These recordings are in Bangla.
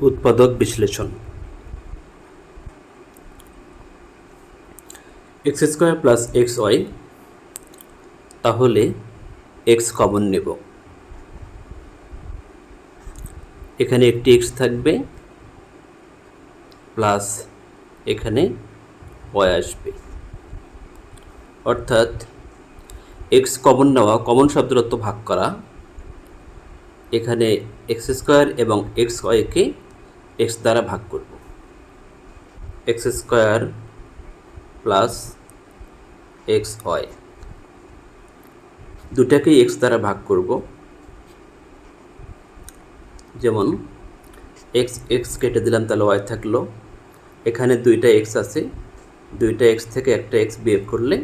উৎপাদক বিশ্লেষণ। X square plus X Y তাহলে এক্স কমন নেব। এখানে একটি এক্স থাকবে প্লাস এখানে ওয়াই আসবে। অর্থাৎ এক্স কমন নেওয়া কমন শব্দরত্ব ভাগ করা, এখানে এক্স স্কোয়ার এবং এক্স ওয়াইকে এক্স দ্বারা ভাগ করব। X square plus X Y দুটাকেই x দ্বারা ভাগ করব। যেমন এক্স এক্স কেটে দিলাম তাহলে ওয়াই থাকল। এখানে দুইটা এক্স আছে। দুইটা এক্স থেকে একটা এক্স বিয়োগ করলে,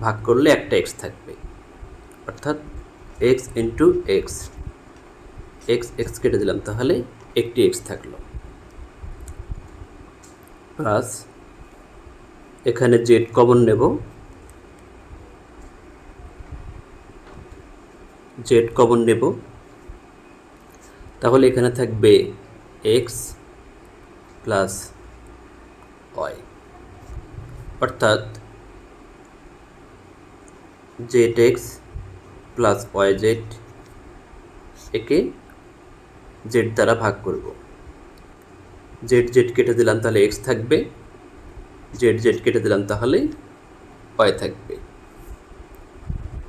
ভাগ করলে একটা এক্স থাকবে। অর্থাৎ X into X X X কেটে দিলাম তাহলে একটি এক্স থাকল। প্লাস এখানে জেড কমন নেব। জেড কমন নেব। তাহলে এখানে থাকবে এক্স প্লাস ওয়াই অর্থাৎ Z X plus Y Z একে জেড দ্বারা ভাগ করব। জেড জেড কেটে দিলাম তাহলে এক্স থাকবে। জেড জেড কেটে দিলাম তাহলে ওয়াই থাকবে।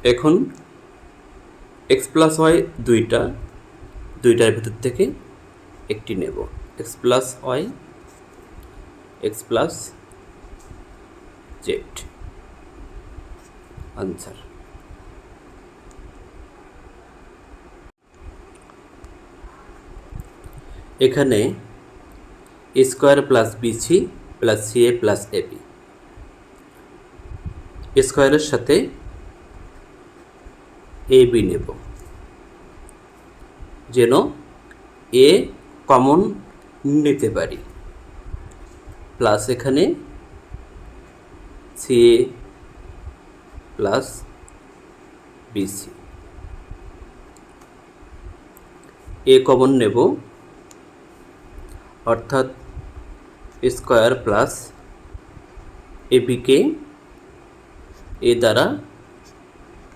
এখন এক্স প্লাস ওয়াই দুইটা, দুইটার ভেতর থেকে একটি নেব। X plus Y, X plus Z. Answer. এখানে square plus BC plus C A plus A B. স্কোয়ারের সাথে এ বি নেব। যেন এ কমন নিতে পারি। প্লাস এখানে C A plus BC A common নেব অর্থাৎ স্কোয়ার প্লাস এবিকে এ দ্বারা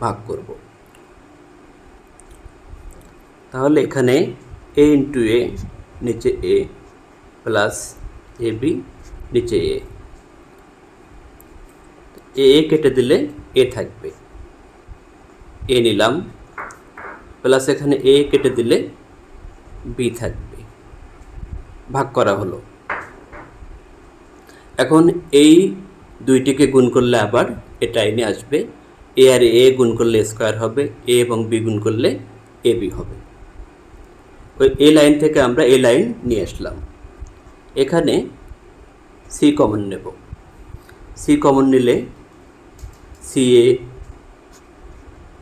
ভাগ করব। তাহলে এখানে এ ইন্টু এ নিচে এ প্লাস এ বি নিচে এ এ কেটে দিলে এ থাকবে। এ নিলাম, প্লাস এখানে এ কেটে দিলে বি থাকবে। ভাগ করা হলো। এখন এই দুইটিকে গুণ করলে আবার এটা এনে আসবে। এ আর এ গুণ করলে স্কোয়ার হবে, এ এবং বি গুণ করলে এ বি হবে। ওই এ লাইন থেকে আমরা এ লাইন নিয়ে আসলাম। এখানে সি কমন নেব। সি কমন নিলে সি এ,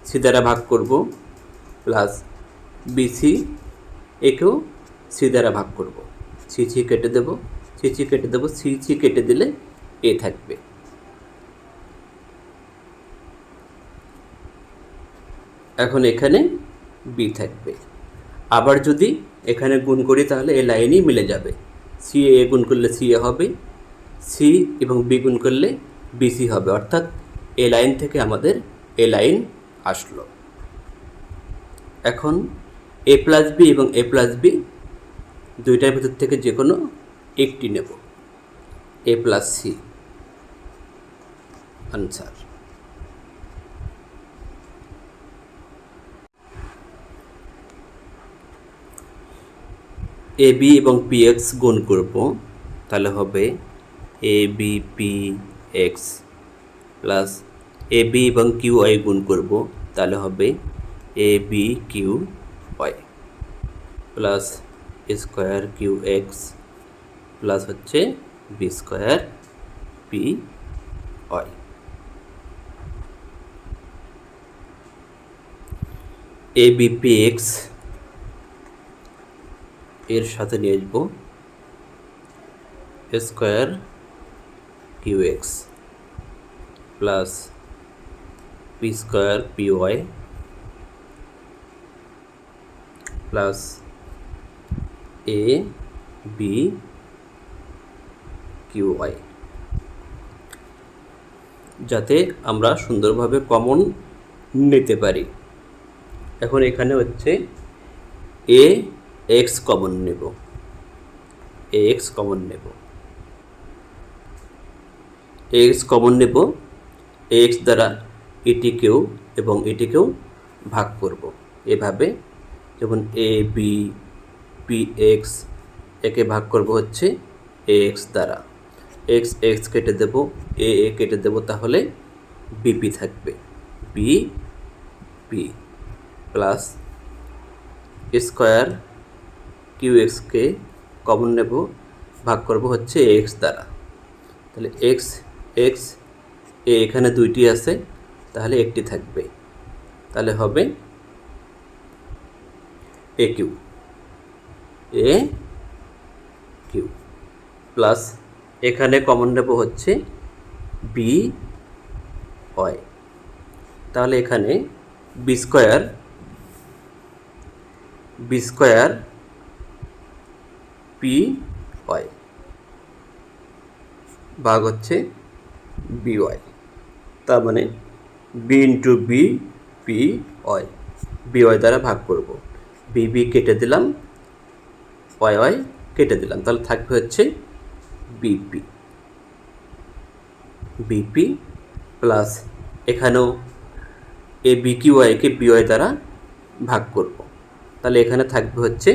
সি দ্বারা ভাগ করব প্লাস বিসি একেও সি দ্বারা ভাগ করব। সি সি কেটে দেব। সি সি কেটে দেবো সি সি কেটে দিলে এ থাকবে। এখন এখানে বি থাকবে। আবার যদি এখানে গুণ করি তাহলে এ লাইনই মিলে যাবে। সি এ গুণ করলে সি এ হবে, সি এবং বি গুণ করলে বিসি হবে। অর্থাৎ এ লাইন থেকে আমাদের এ লাইন আসলো। এখন এ প্লাস বি এবং এ প্লাস বি দুইটার ভিতর থেকে যে কোনো একটি নেব। A plus C answer A B এবং পি এক্স গুণ করব, তাহলে হবে A B P X plus A B এবং কিউ আই গুণ করব, তাহলে হবে A B Q Y plus square Q X plus হচ্ছে B square P Y A B P এক্সের সাথে নিয়ে আসব square Q X plus P square P Y plus A B Q Y যাতে আমরা সুন্দরভাবে কমন নিতে পারি। এখন এখানে হচ্ছে এ এক্স কমন নেব। এ এক্স কমন নেব। এক্স কমন নেব। এক্স দ্বারা এটিকেও এবং এটিকেও ভাগ করব। এভাবে যেমন এ বি পি এক্স একে ভাগ করব হচ্ছে এ এক্স দ্বারা। এক্স এক্স কেটে দেব এ এ কেটে দেব তাহলে বিপি থাকবে। B P plus square Q এক্সকে কমন নেব, ভাগ করব হচ্ছে এক্স দ্বারা। তাহলে এক্স এক্স এ এখানে দুইটি আছে, তাহলে একটি থাকবে। তাহলে হবে A Q A Q plus এখানে কমন নেব হচ্ছে বি ওয়াই তাহলে এখানে B square B square P Y ভাগ হচ্ছে বি ওয়াই তার মানে B into B P Y B Y দ্বারা ভাগ করব। বি বি কেটে দিলাম। ওয়াই ওয়াই কেটে দিলাম। তাহলে থাকবে হচ্ছে বিপি। বিপি প্লাস এখানেও এ বি কিউ ওয়াইকে বি ওয়াই দ্বারা ভাগ করব। তাহলে এখানে থাকবে হচ্ছে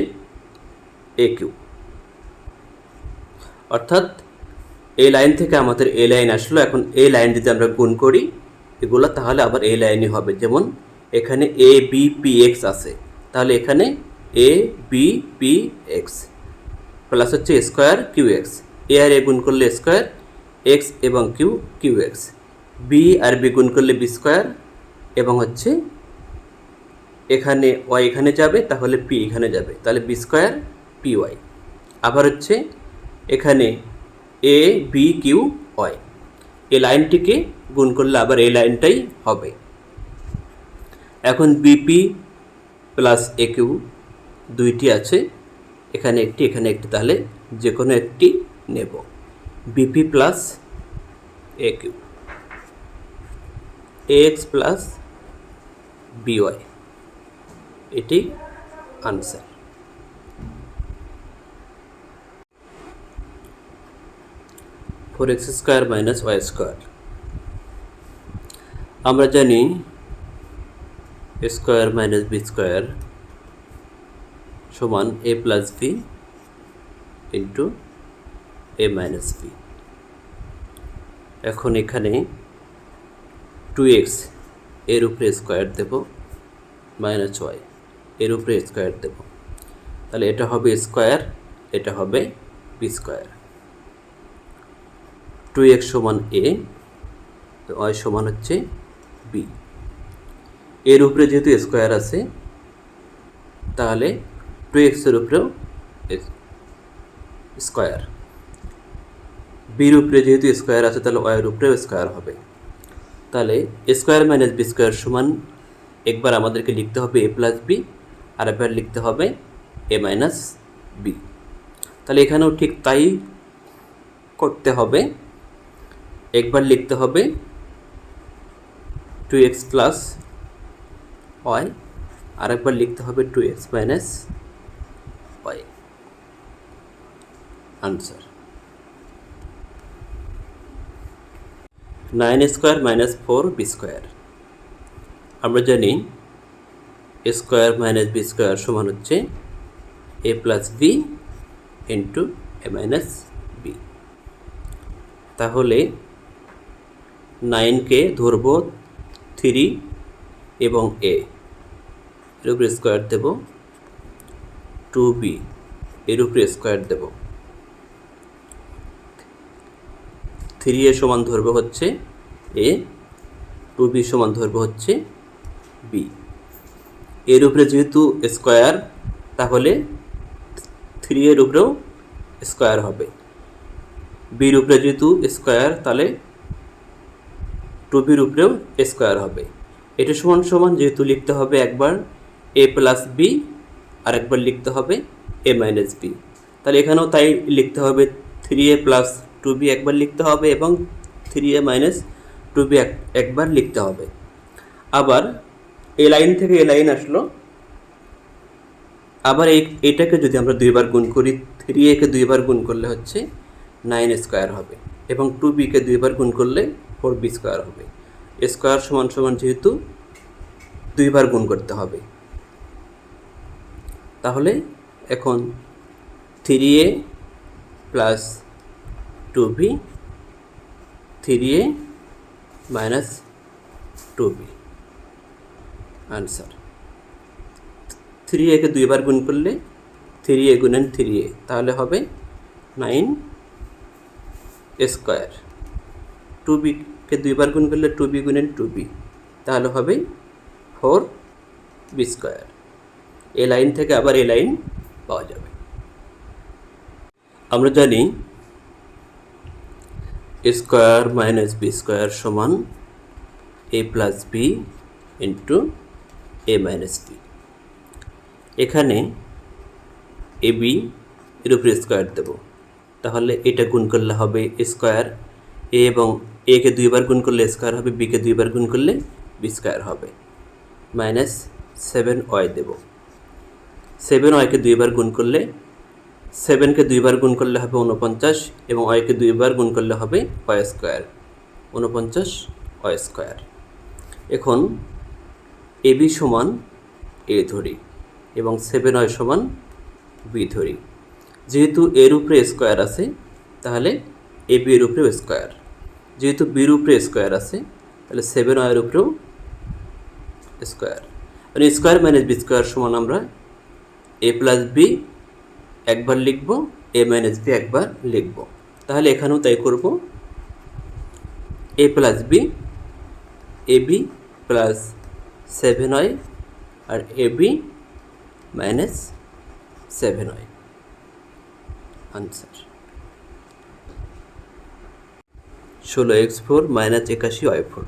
এ কিউ। অর্থাৎ এই লাইন থেকে আমাদের এ লাইন আসলো। এখন এই লাইন যদি আমরা গুণ করি এগুলো, তাহলে আবার এই লাইনই হবে। যেমন এখানে এ বি পি এক্স আছে। তাহলে এখানে A B P X plus হচ্ছে স্কোয়ার কিউ এক্স এ আর এ গুণ করলে স্কোয়ার এক্স এবং কিউ কিউ এক্স বি আর বি গুণ করলে বি স্কোয়ার এবং হচ্ছে এখানে ওয়াই এখানে যাবে, তাহলে পি এখানে যাবে। তাহলে বি স্কোয়ার পি ওয়াই আবার হচ্ছে এখানে এ বি কিউ ওয়াই এই লাইনটিকে গুণ করলে আবার এই লাইনটাই হবে। এখন বিপি প্লাস এ কিউ দুইটি আছে। এখানে একটি এখানে একটি, তাহলে যে কোনো একটি নেব। BP plus A Q X plus BY এটি answer. Four X square minus Y square. আমরা জানি স্কোয়ার মাইনাস বি স্কোয়ার সমান A plus B into A minus B এখন এখানে টু এক্সের উপরে স্কোয়ার দেব মাইনাস ওয়াই এর উপরে স্কোয়ার দেব। তাহলে এটা হবে স্কোয়ার এটা হবে বি স্কোয়ার টু এক্স সমান এ তো ওয়াই সমান হচ্ছে বি এর উপরে যেহেতু স্কোয়ার আছে, তাহলে টু এক্সের উপরেও স্কোয়ার বির উপরে যেহেতু স্কোয়ার আছে, তাহলে ওয়ের উপরেও স্কোয়ার হবে। তাহলে স্কোয়ার মাইনাস বি স্কোয়ার সমান একবার আমাদেরকে লিখতে হবে এ প্লাস বি আর একবার লিখতে হবে এ মাইনাস বি তাহলে এখানেও ঠিক তাই করতে হবে। একবার লিখতে হবে টু এক্স প্লাস ওয়াই আরেকবার লিখতে হবে two X minus Y answer nine square minus four B square আমরা জানি স্কোয়ার মাইনাস বি স্কোয়ার সমান হচ্ছে A plus B into A minus B তাহলে নাইনকে ধরব থ্রি এবং এ স্কোয়ার দেব টু বি এর উপরে স্কোয়ার দেব। থ্রি এ সমান ধরবে হচ্ছে এ টু বি সমান ধরবে হচ্ছে বি এর উপরে যেহেতু স্কোয়ার, তাহলে থ্রি এর উপরেও স্কোয়ার হবে। বির উপরে যেহেতু স্কোয়ার, তাহলে টু বির উপরেও স্কোয়ার হবে। এটা সমান সমান যেহেতু লিখতে হবে একবার এ প্লাস বি আর একবার লিখতে হবে এ মাইনাস বি তাহলে এখানেও তাই লিখতে হবে three A plus two B একবার লিখতে হবে এবং three A minus two B একবার লিখতে হবে। আবার এ লাইন থেকে এ লাইন আসলো। আবার এই, এটাকে যদি আমরা দুইবার গুণ করি থ্রি একে দুইবার গুণ করলে হচ্ছে নাইন স্কোয়ার হবে এবং টু বিকে দুইবার গুণ করলে ফোর বি স্কোয়ার হবে। স্কোয়ার সমান সমান যেহেতু দুইবার গুণ করতে হবে। তাহলে এখন three A plus two B three A minus two B answer three একে দুইবার গুণ করলে থ্রি এ গুণেন থ্রি এ তাহলে হবে নাইন স্কোয়ার টু বিকে দুইবার গুণ করলে টু বি গুণেন টু বি তাহলে হবে ফোর বি স্কোয়ার এ লাইন থেকে আবার এ লাইন পাওয়া যাবে। আমরা জানি স্কোয়ার মাইনাস বি স্কোয়ার সমান A plus B into A minus B এখানে এ বি এর উপরে স্কোয়ার দেব। তাহলে এটা গুণ করলে হবে স্কোয়ার এ এবং এ কে দুইবার গুণ করলে স্কোয়ার হবে বিকে দুইবার গুণ করলে বি স্কোয়ার হবে। মাইনাস সেভেন ওয়াই দেব। সেভেন ওয়াইকে দুইবার গুণ করলে সেভেনকে দুইবার গুণ করলে হবে উনপঞ্চাশ এবং ওয়াইকে দুইবার গুণ করলে হবে ওয়াই স্কোয়ার উনপঞ্চাশ ওয়াই স্কোয়ার। এখন এ বি সমান এ ধরি এবং সেভেন ওয়াই সমান বি ধরি। যেহেতু এর উপরে স্কোয়ার আছে, তাহলে এ বি এর উপরেও স্কোয়ার। যেহেতু বির উপরে স্কোয়ার আছে, তাহলে সেভেন ওয়াইয়ের উপরেও স্কোয়ার। মানে স্কোয়ার মাইনাস বি স্কোয়ার সমান আমরা এ প্লাস বি একবার লিখব এ মাইনাস বি একবার লিখব। তাহলে এখানেও তাই করব। A plus B A B plus seven Y R A B minus seven Y answer ষোলো এক্স ফোর মাইনাস একাশি ওয়াই ফোর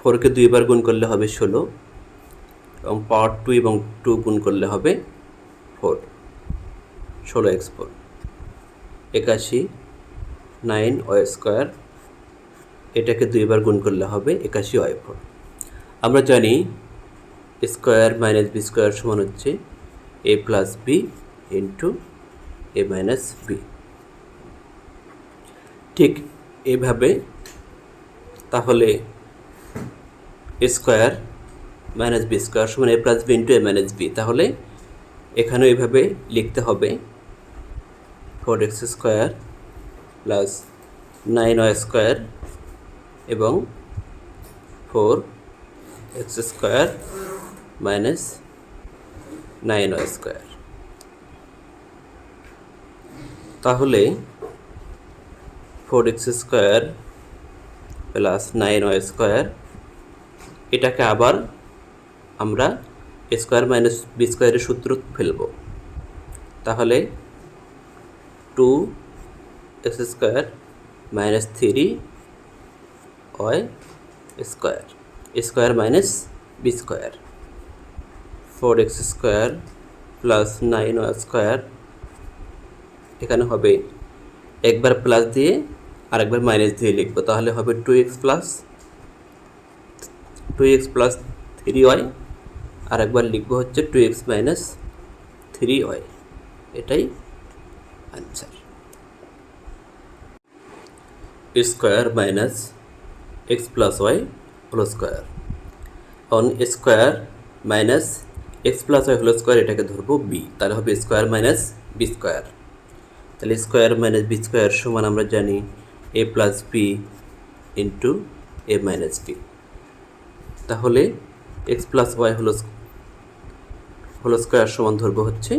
ফোরকে দুইবার গুণ করলে হবে ষোলো। এবং পাওয়ার টু এবং টু গুণ করলে হবে ফোর। ষোলো এক্স ফোর একাশি, নাইন ওয়াই স্কোয়ার। এটাকে দুইবার গুণ করলে হবে একাশি ওয়াই ফোর। আমরা জানি স্কোয়ার মাইনাস বি স্কোয়ার সমান হচ্ছে A plus B into A minus B. ঠিক এভাবে তাহলে স্কোয়ার মাইনাস বি স্কোয়ার সমান A plus B into A minus B তাহলে এখানেও এভাবে লিখতে হবে four X square plus nine Y square এবং four X square minus nine Y square তাহলে four X square plus nine Y square এটাকে আবার আমরা স্কোয়ার মাইনাস বি স্কোয়ারের সূত্র ফেলব। তাহলে two X square minus three Y square square minus B square four X square plus nine Y square এখানে হবে একবার প্লাস দিয়ে আরেকবার মাইনাস দিয়ে লিখব। তাহলে হবে two X plus two X plus three Y আর একবার লিখব হচ্ছে two X minus three Y. এটাই answer square minus X plus Y whole square. On square minus X plus Y whole square, এটাকে ধরবো বি। তাহলে হবে স্কোয়ার মাইনাস বি স্কোয়ার। তাহলে স্কোয়ার মাইনাস বি স্কোয়ার সমান আমরা জানি A plus B into A minus B. তাহলে এক্স প্লাস ওয়াই হলো হোল স্কোয়ার সমান ধরবো হচ্ছে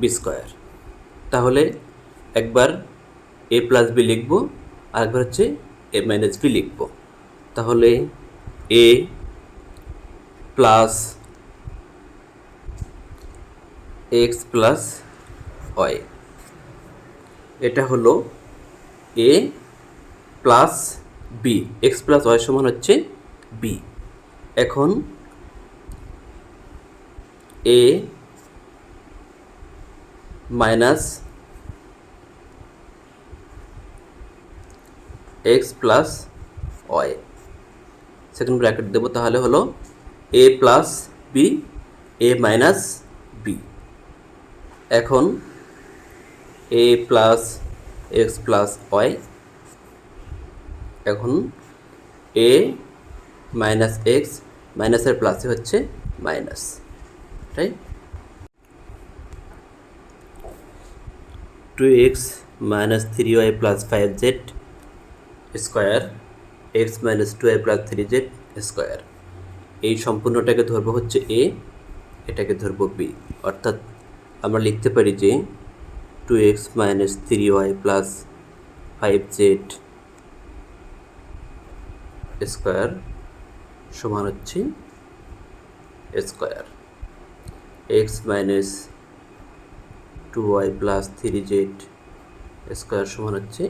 বি স্কোয়ার। তাহলে একবার এ প্লাস বি লিখব আর একবার হচ্ছে এ মাইনাস বি লিখব। তাহলে A plus X plus Y, এটা হলো A plus B, X plus Y সমান হচ্ছে বি। এখন A minus X plus Y second bracket দেবো তাহলে হলো A plus B A minus B এখন A plus X plus Y এখন এ মাইনাস এক্স মাইনাসের প্লাসে হচ্ছে minus right two X minus three Y plus five Z square X minus two Y plus three Z square এই সম্পূর্ণটাকে ধরবো হচ্ছে এ এটাকে ধরবো বি অর্থাৎ আমরা লিখতে পারি যে two X minus three Y plus five Z square সমান হচ্ছে square X minus two Y plus three Z square সমান হচ্ছে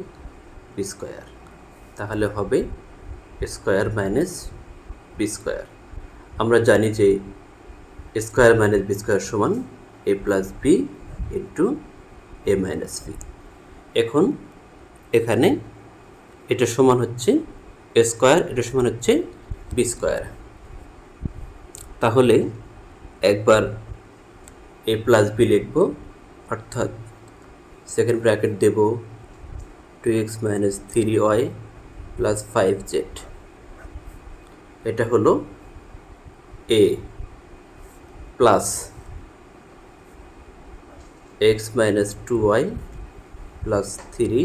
বি স্কোয়ার তাহলে হবে স্কোয়ার মাইনাস বি স্কোয়ার আমরা জানি যে স্কোয়ার মাইনাস বি স্কোয়ার সমান A plus B into A minus B এখন এখানে এটা সমান হচ্ছে স্কোয়ার এটা সমান হচ্ছে বি স্কোয়ার। তাহলে একবার এ প্লাস বি লিখব, অর্থাৎ সেকেন্ড ব্র্যাকেট দেব two X minus three Y plus five Z. এটা হলো A plus X minus two Y plus three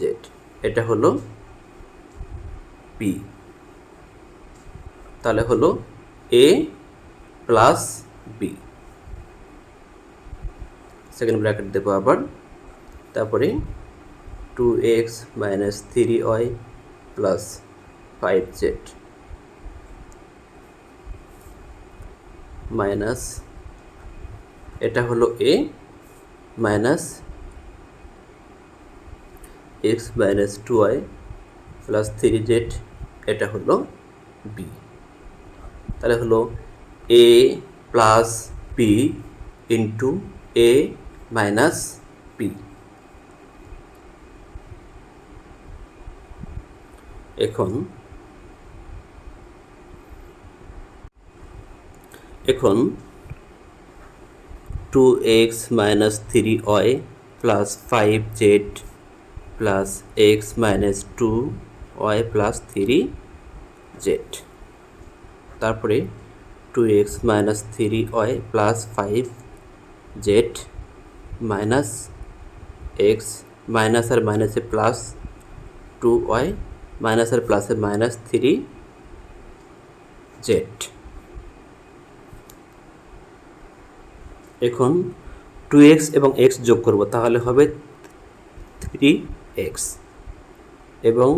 Z. এটা হলো পি তাহলে হলো A plus B second bracket দেবো আবার। তারপরে two X minus three Y plus five Z minus এটা হলো A minus X minus two Y plus three Z এটা হলো বি তাহলে হলো A plus B into A minus B এখন এখন two X minus three Y plus five Z plus X minus two Y plus three Z তারপরে two X minus three Y plus five Z minus X minus আর মাইনাসে প্লাস টু ওয়াই মাইনাস আর প্লাসে মাইনাস থ্রি জেড এখন টু এক্স এবং এক্স যোগ করব, তাহলে হবে থ্রি এক্স এবং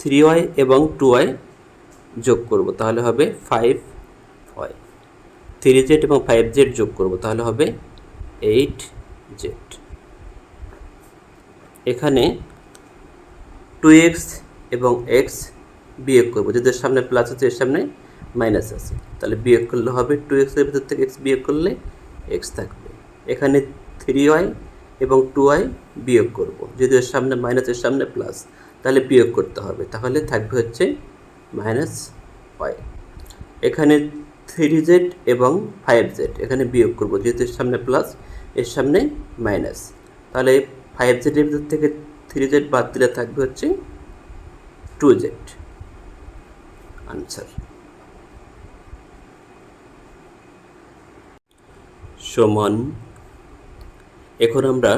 থ্রি ওয়াই এবং টু ওয়াই যোগ করব, তাহলে হবে ফাইভ ওয়াই থ্রি জেড এবং ফাইভ জেড যোগ করব, তাহলে হবে এইট জেড এখানে টু এক্স এবং এক্স বিয়োগ করব, যদি এর সামনে প্লাস আছে, এর সামনে মাইনাস আছে। তাহলে বিয়োগ করলে হবে টু এক্সের ভিতর থেকে এক্স বিয়োগ করলে এক্স থাকবে। এখানে থ্রি ওয়াই এবং টু ওয়াই বিয়োগ করব, যদি এর সামনে মাইনাস এর সামনে প্লাস তাহলে বিয়োগ করতে হবে। তাহলে থাকবে হচ্ছে মাইনাস ওয়াই এখানে থ্রি জেড এবং ফাইভ জেড এখানে বিয়োগ করব, যেহেতু এর সামনে প্লাস এর সামনে মাইনাস তাহলে ফাইভ জেডের ভিতর থেকে থ্রি জেড বাদ দিলে থাকবে হচ্ছে টু জেড আনসার সমান, এখন আমরা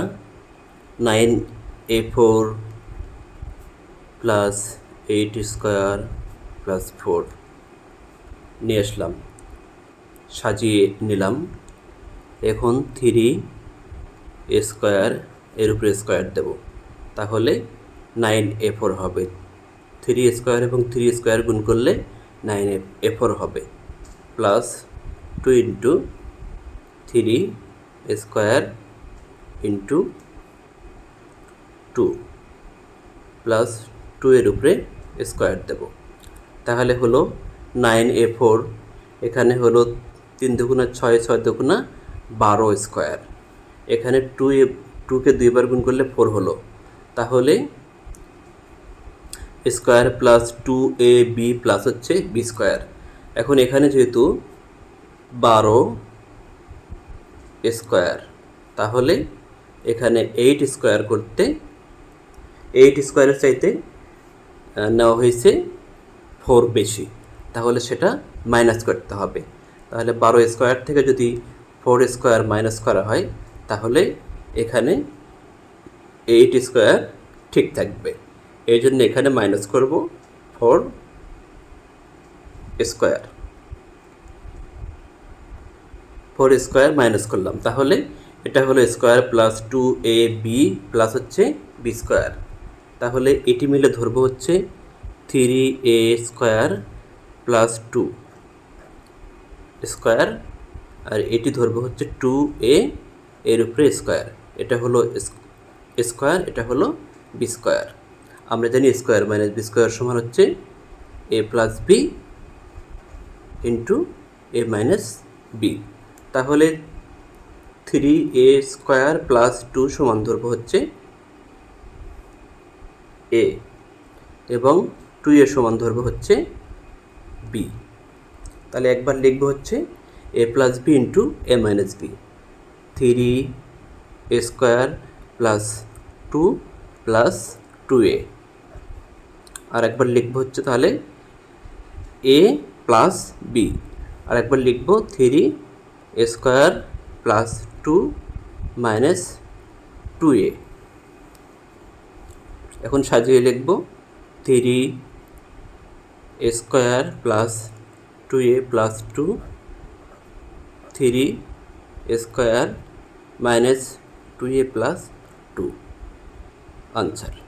nine A four plus eight square plus four. নিয়ে আসলাম। সাজিয়ে নিলাম। এখন থ্রি স্কোয়ার এর উপরে স্কোয়ার দেব। তাহলে নাইন এ ফোর হবে। থ্রি স্কোয়ার এবং থ্রি স্কোয়ার গুণ করলে নাইন এ ফোর হবে। Plus two into three square into two. Plus two এর উপরে স্কোয়ার দেব। তাহলে হলো নাইন এ ফোর, এখানে হলো তিন দুগুণা ছয় ছয় দুগুণা বারো স্কোয়ার। এখানে টু এ, টুকে দুইবার গুণ করলে ফোর হলো। তাহলে square plus two A B plus হচ্ছে বি স্কোয়ার। এখন এখানে যেহেতু বারো স্কোয়ার, তাহলে এখানে এইট স্কোয়ার করতে, এইট স্কোয়ারের চাইতে নেওয়া হয়েছে ফোর বেশি, তাহলে সেটা মাইনাস করতে হবে। তাহলে বারো স্কোয়ার থেকে যদি ফোর স্কোয়ার মাইনাস করা হয়, তাহলে এখানে এইট স্কোয়ার ঠিক থাকবে। এই জন্য এখানে মাইনাস করব four square. Four square minus করলাম, তাহলে এটা হলো square plus two A B plus হচ্ছে বি স্কোয়ার। তাহলে এটি মিলে ধরবো হচ্ছে three A square plus two square আর এটি ধরবো হচ্ছে টু এ এর উপরে স্কোয়ার এটা হলো স্কোয়ার এটা হলো বি স্কোয়ার আমরা জানি স্কোয়ার মাইনাস বি স্কোয়ার সমান হচ্ছে A plus B into A minus B তাহলে three A square plus two সমান ধরবো হচ্ছে এ এবং টু এ সমান ধরবো হচ্ছে বি তাহলে একবার লিখব হচ্ছে A plus B into A minus B three A square plus two plus two A আর একবার লিখব হচ্ছে তাহলে এ প্লাস বি আর একবার লিখব three A square plus two minus two A এখন সাজিয়ে লিখব three square plus two A plus two three square minus two A plus two. Answer.